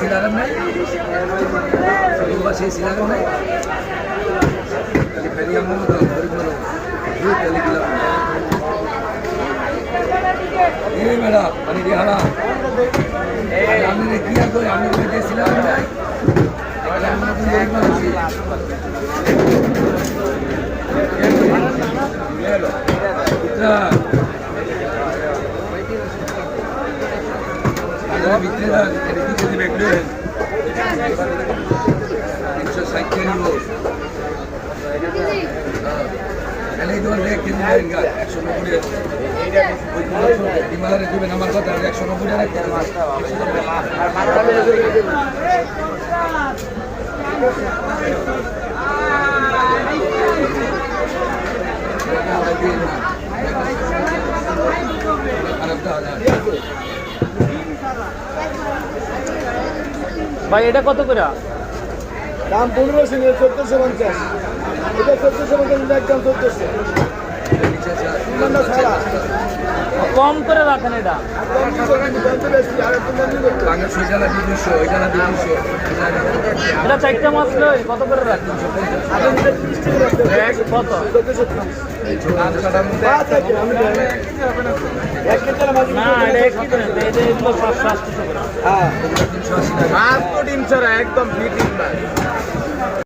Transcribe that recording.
সিলারাম নাই সেই সিলারাম নাই এই ম্যাডাম পানি দিয়ে হারা আপনি কি আর করে? আপনি সিলারাম নাই আমরা তো গরিব মানুষ ভিতরে যান এদিকে দিবে একটু তিনশো ষাট তাহলে এই ধরনের এক কেজি দেন একশো নব্বই হিমালয়ে দেবেন আমার কথা একশো নব্বই ভাই এটা কত করে? দাম পনেরোশো নিয়ে চোদ্দশো পঞ্চাশ। এটা একদম ছাড়া কম করে রাখেন এটা। এটা চারটা মাছ কত করে রাখেন। কত? একদম ফিটিং